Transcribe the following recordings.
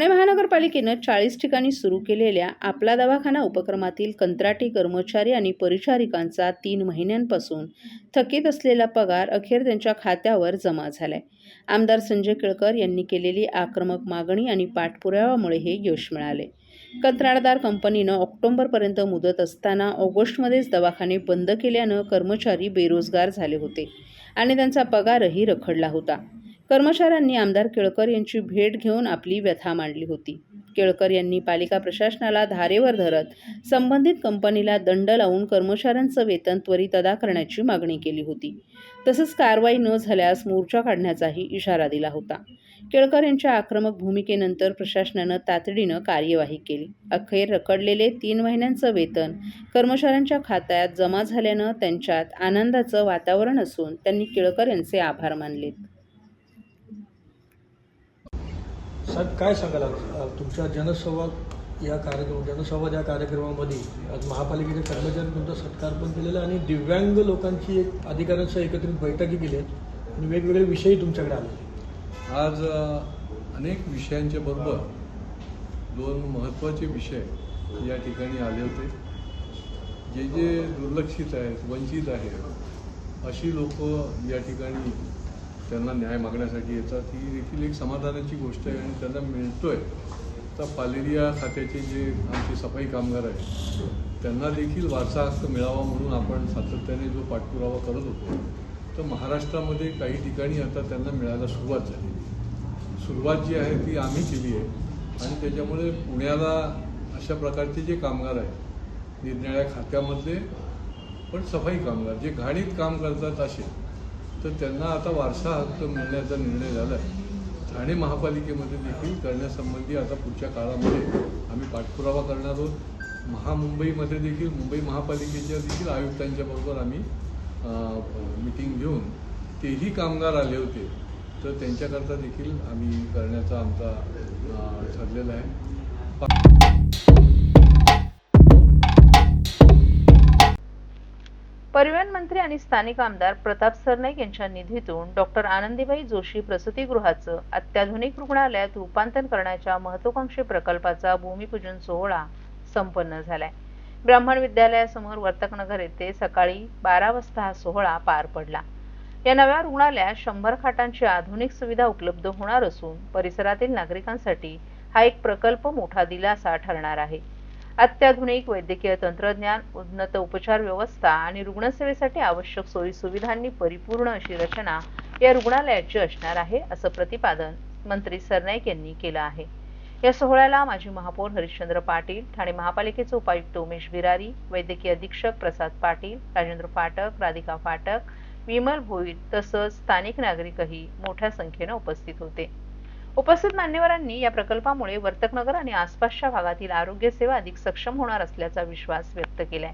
ठाणे महानगरपालिकेनं चाळीस ठिकाणी सुरू केलेल्या आपला दवाखाना उपक्रमातील कंत्राटी कर्मचारी आणि परिचारिकांचा तीन महिन्यांपासून थकीत असलेला पगार अखेर त्यांच्या खात्यावर जमा झालाय. आमदार संजय केळकर यांनी केलेली आक्रमक मागणी आणि पाठपुराव्यामुळे हे यश मिळाले. कंत्राटदार कंपनीनं ऑक्टोबरपर्यंत मुदत असताना ऑगस्टमध्येच दवाखाने बंद केल्यानं कर्मचारी बेरोजगार झाले होते आणि त्यांचा पगारही रखडला होता. कर्मचाऱ्यांनी आमदार केळकर यांची भेट घेऊन आपली व्यथा मांडली होती. केळकर यांनी पालिका प्रशासनाला धारेवर धरत संबंधित कंपनीला दंड लावून कर्मचाऱ्यांचं वेतन त्वरित अदा करण्याची मागणी केली होती. तसंच कारवाई न झाल्यास मोर्चा काढण्याचाही इशारा दिला होता. केळकर यांच्या आक्रमक भूमिकेनंतर प्रशासनानं तातडीनं कार्यवाही केली. अखेर रखडलेले तीन महिन्यांचं वेतन कर्मचाऱ्यांच्या खात्यात जमा झाल्यानं त्यांच्यात आनंदाचं वातावरण असून त्यांनी केळकर यांचे आभार मानलेत. साहेब काय सांगाल? तुमच्या जनसंवाद या कार्यक्रम जनसंवाद या कार्यक्रमामध्ये आज महापालिकेच्या कर्मचारी तुमचा सत्कार पण केलेला आहे आणि दिव्यांग लोकांची एक अधिकाऱ्यांसह एकत्रित बैठकी केली आहेत आणि वेगवेगळे विषयही तुमच्याकडे आले आज अनेक विषयांच्या बरोबर दोन महत्त्वाचे विषय या ठिकाणी आले होते. जे जे दुर्लक्षित आहेत वंचित आहेत अशी लोक या ठिकाणी त्यांना न्याय मागण्यासाठी येतात. ही देखील एक समाधानाची गोष्ट आहे आणि त्यांना मिळतोय. तर पालेरिया खात्याचे जे आमचे सफाई कामगार आहेत त्यांना देखील वारसा हक्क मिळावा म्हणून आपण सातत्याने जो पाठपुरावा करत होतो तर महाराष्ट्रामध्ये काही ठिकाणी आता त्यांना मिळायला सुरुवात झाली. सुरुवात जी आहे ती आम्ही केली आहे. आणि त्याच्यामुळे पुण्याला अशा प्रकारचे जे कामगार आहेत निरनिळ्या खात्यामधले पण सफाई कामगार जे घाणीत काम करतात असे तर त्यांना आता वारसा हक्क मिळण्याचा निर्णय झाला आहे ठाणे महापालिकेमध्ये देखील करण्यासंबंधी आता पुढच्या काळामध्ये आम्ही पाठपुरावा करणार आहोत. महामुंबईमध्ये देखील मुंबई महापालिकेच्या देखील आयुक्तांच्या बरोबर आम्ही मिटिंग घेऊन तेही कामगार आले होते. तर त्यांच्याकरता देखील आम्ही करण्याचा आमचा ठरलेला आहे. परिवहन मंत्री आणि स्थानिक आमदार प्रताप सरनाईक यांच्या निधीतून डॉक्टर आनंदीबाई जोशी प्रसूतीगृहाचं अत्याधुनिक रुग्णालयात रूपांतर करण्याच्या महत्वाकांक्षी प्रकल्पाचा भूमिपूजन सोहळा संपन्न झालाय. ब्राह्मण विद्यालयासमोर वर्तकनगर येथे सकाळी बारा वाजता हा सोहळा पार पडला. या नव्या रुग्णालयात शंभर खाटांची आधुनिक सुविधा उपलब्ध होणार असून परिसरातील नागरिकांसाठी हा एक प्रकल्प मोठा दिलासा ठरणार आहे. अत्याधुनिक वैद्यकीय तंत्रज्ञान उन्नत उपचार व्यवस्था आणि रुग्णसेवेसाठी आवश्यक सोयी सुविधांनी परिपूर्ण अशी रचना या रुग्णालयाची असणार आहे असं प्रतिपादन मंत्री सरनाईक यांनी केलं आहे. या सोहळ्याला माजी महापौर हरिश्चंद्र पाटील ठाणे महापालिकेचे उपायुक्त उमेश बिरारी वैद्यकीय अधीक्षक प्रसाद पाटील राजेंद्र फाटक राधिका फाटक विमल भोईर तसंच स्थानिक नागरिकही मोठ्या संख्येनं उपस्थित होते. उपस्थित मान्यवरांनी या प्रकल्पामुळे वर्तकनगर आणि आसपासच्या भागातील आरोग्य सेवा अधिक सक्षम होणार असल्याचा विश्वास व्यक्त केलाय.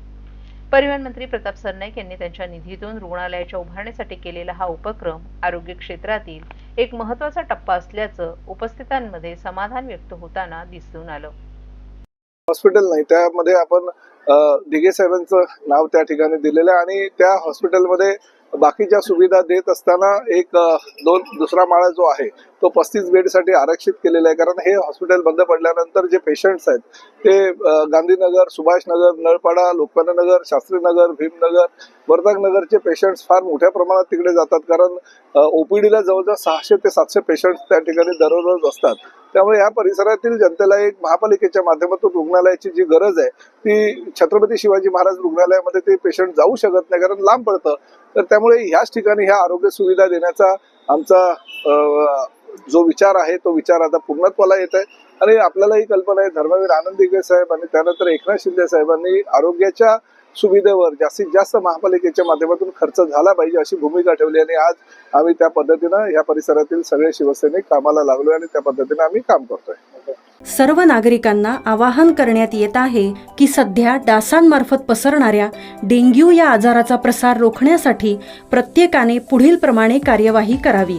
परिवहन मंत्री प्रताप सरनाईक यांनी त्यांच्या निधीतून रुग्णालयाच्या उभारणीसाठी केलेला हा उपक्रम आरोग्य क्षेत्रातील एक महत्त्वाचा टप्पा असल्याचं उपस्थितांमध्ये समाधान व्यक्त होताना दिसून आलं. हॉस्पिटल नाही त्यामध्ये आपण दिघे साहेबांचं नाव त्या ठिकाणी दिलेलं आहे आणि त्या हॉस्पिटलमध्ये बाकीच्या सुविधा देत असताना एक दोन दुसरा माळा जो आहे तो पस्तीस बेडसाठी आरक्षित केलेला आहे. कारण हे हॉस्पिटल बंद पडल्यानंतर जे पेशंट्स आहेत ते गांधीनगर सुभाषनगर नळपाडा लोकमान्यनगर शास्त्रीनगर भीमनगर वर्धकनगरचे पेशंट्स फार मोठ्या प्रमाणात तिकडे जातात. कारण ओपीडीला जवळजवळ सहाशे ते सातशे पेशंट्स त्या ठिकाणी दररोज असतात. त्यामुळे या परिसरातील जनतेला एक महापालिकेच्या माध्यमातून रुग्णालयाची जी गरज आहे ती छत्रपती शिवाजी महाराज रुग्णालयामध्ये ते पेशंट जाऊ शकत नाही कारण लांब पडतं. तर त्यामुळे ह्याच ठिकाणी ह्या आरोग्य सुविधा देण्याचा आमचा जो विचार आहे तो विचार आता पूर्णत्वाला येत आहे. आणि आपल्याला ही कल्पना आहे धर्मवीर आनंद साहेब आणि त्यानंतर एकनाथ शिंदे साहेबांनी आरोग्याच्या सुविधेवर जास्तीत जास्त महापालिकेच्या माध्यमातून खर्च झाला पाहिजे अशी भूमिका ठेवली आणि आज आम्ही त्या पद्धतीनं या परिसरातील सगळे शिवसैनिक कामाला लागलोय आणि त्या पद्धतीने आम्ही काम करतोय. सर्व नागरिकांना आवाहन करण्यात येत आहे की सध्या डासांमार्फत पसरणाऱ्या डेंग्यू या आजाराचा प्रसार रोखण्यासाठी प्रत्येकाने पुढील प्रमाणे कार्यवाही करावी.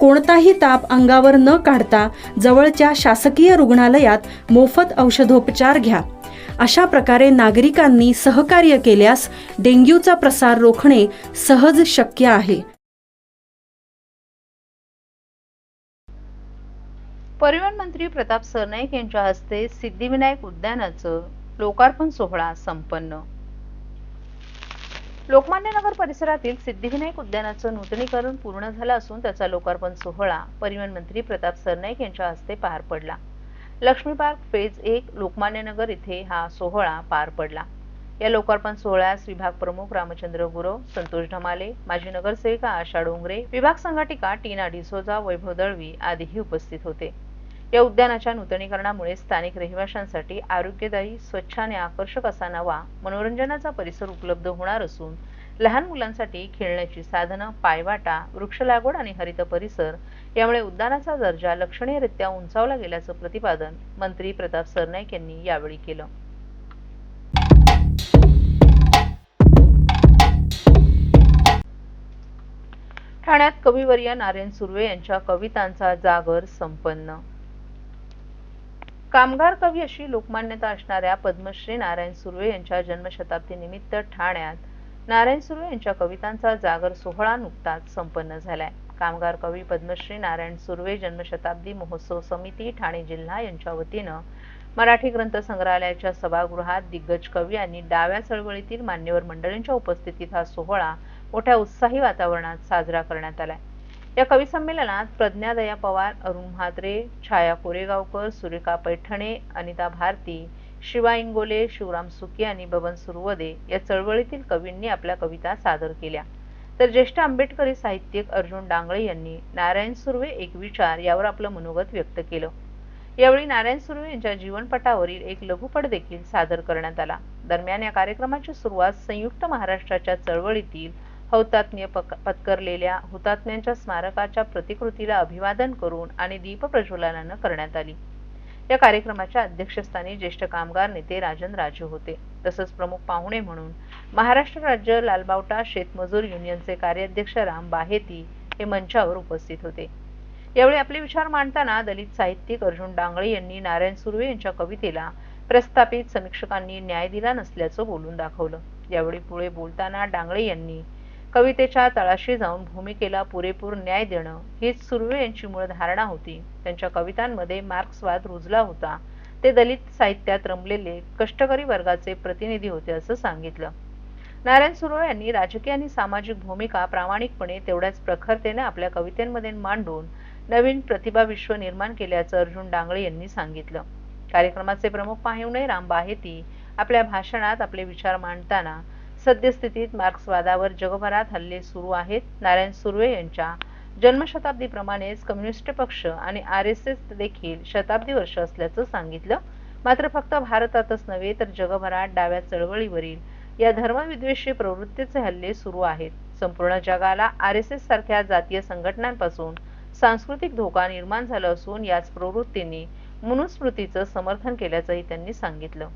कोणताही ताप अंगावर न काढता जवळच्या शासकीय रुग्णालयात मोफत औषधोपचार घ्या. अशा प्रकारे नागरिकांनी सहकार्य केल्यास डेंग्यूचा प्रसार रोखणे सहज शक्य आहे. परिवहन मंत्री प्रताप सरनाईक यांच्या हस्ते सिद्धिविनायक उद्यानाचं लोकार्पण सोहळा संपन्न. लोकमान्य नगर परिसरातील सिद्धिविनायक उद्यानाचं नूतनीकरण पूर्ण झालं असून त्याचा लोकार्पण सोहळा परिवहन मंत्री प्रताप सरनाईक यांच्या हस्ते पार पडला. लक्ष्मी पार्क फेज एक लोकमान्य नगर इथे हा सोहळा पार पडला. या लोकार्पण सोहळ्यास विभाग प्रमुख रामचंद्र गुरव संतोष ढमाले माजी नगरसेविका आशा डोंगरे विभाग संघटिका टीना डिसोजा वैभव दळवी आदीही उपस्थित होते. या उद्यानाच्या नूतनीकरणामुळे स्थानिक रहिवाशांसाठी आरोग्यदायी स्वच्छ आणि आकर्षक असा नवा मनोरंजनाचा परिसर उपलब्ध होणार असून लहान मुलांसाठी खेळण्याची साधनं पायवाटा वृक्ष लागवड आणि हरित परिसर यामुळे उद्यानाचा दर्जा लक्षणीयरित्या उंचावला गेल्याचं प्रतिपादन मंत्री प्रताप सरनाईक यांनी यावेळी केलं. ठाण्यात कविवर्य नारायण सुर्वे यांच्या कवितांचा जागर संपन्न कामगार कवी अशी लोकमान्यता असणाऱ्या पद्मश्री नारायण सुर्वे यांच्या जन्मशताब्दी निमित्त ठाण्यात नारायण सुर्वे यांच्या कवितांचा जागर सोहळा नुकताच संपन्न झालाय. कामगार कवी पद्मश्री नारायण सुर्वे जन्मशताब्दी महोत्सव समिती ठाणे जिल्हा यांच्या वतीनं मराठी ग्रंथ संग्रहालयाच्या सभागृहात दिग्गज कवी आणि डाव्या चळवळीतील मान्यवर मंडळींच्या उपस्थितीत हा सोहळा मोठ्या उत्साही वातावरणात साजरा करण्यात आलाय. या कविसंमेलनात प्रज्ञा दया पवार अरुण म्हात्रे छाया कोरेगावकर सुरेखा पैठणे अनिता भारती शिवा इंगोले शिवराम सुके आणि बबन सुरवदे या चळवळीतील कवींनी आपल्या कविता सादर केल्या. तर ज्येष्ठ आंबेडकरी साहित्यिक अर्जुन डांगळे यांनी नारायण सुर्वे एक विचार यावर आपलं मनोगत व्यक्त केलं. यावेळी नारायण सुर्वे यांच्या जीवनपटावरील एक लघुपट देखील सादर करण्यात आला. दरम्यान या कार्यक्रमाची सुरुवात संयुक्त महाराष्ट्राच्या चळवळीतील हौतात्म्य पक- पत्करलेल्या हुतात्म्यांच्या स्मारकाच्या प्रतिकृतीला अभिवादन करून आणि दीप प्रज्वलनानं करण्यात आली. या कार्यक्रमाच्या अध्यक्षस्थानी ज्येष्ठ कामगार नेते राजन राजू होते. तसंच प्रमुख पाहुणे म्हणून महाराष्ट्र राज्य लालबावटा शेतमजूर युनियनचे कार्याध्यक्ष राम बाहेती हे मंचावर उपस्थित होते. यावेळी आपले विचार मांडताना दलित साहित्यिक अर्जुन डांगळे यांनी नारायण सुर्वे यांच्या कवितेला प्रस्थापित समीक्षकांनी न्याय दिला नसल्याचं बोलून दाखवलं. यावेळी पुढे बोलताना डांगळे यांनी कवितेच्या तळाशी जाऊन भूमिकेला पुरेपूर न्याय देणं हीच सुर्वे यांची मूळ धारणा होती. त्यांच्या कवितांमध्ये मार्क्सवाद रुजला होता. ते दलित साहित्यात रमलेले कष्टकरी वर्गाचे प्रतिनिधी होते असं सांगितलं. नारायण सुर्वे यांनी राजकीय आणि सामाजिक भूमिका प्रामाणिकपणे तेवढ्याच प्रखरतेने आपल्या कवितेमध्ये मांडून नवीन प्रतिभा विश्व निर्माण केल्याचं अर्जुन डांगळे यांनी सांगितलं. कार्यक्रमाचे प्रमुख पाहुणे राम बाहेती आपल्या भाषणात आपले विचार मांडताना सद्यस्थितीत मार्क्सवादावर जगभरात हल्ले सुरू आहेत. नारायण सुर्वे यांच्या जन्मशताब्दीप्रमाणेच कम्युनिस्ट पक्ष आणि आर एस एस देखील शताब्दी वर्ष असल्याचं सांगितलं. मात्र फक्त भारतातच नव्हे तर जगभरात डाव्या चळवळीवरील या धर्मविद्वेषी प्रवृत्तीचे हल्ले सुरू आहेत. संपूर्ण जगाला आर एस एस सारख्या जातीय संघटनांपासून सांस्कृतिक धोका निर्माण झाला असून याच प्रवृत्तींनी मनुस्मृतीचं समर्थन केल्याचंही त्यांनी सांगितलं.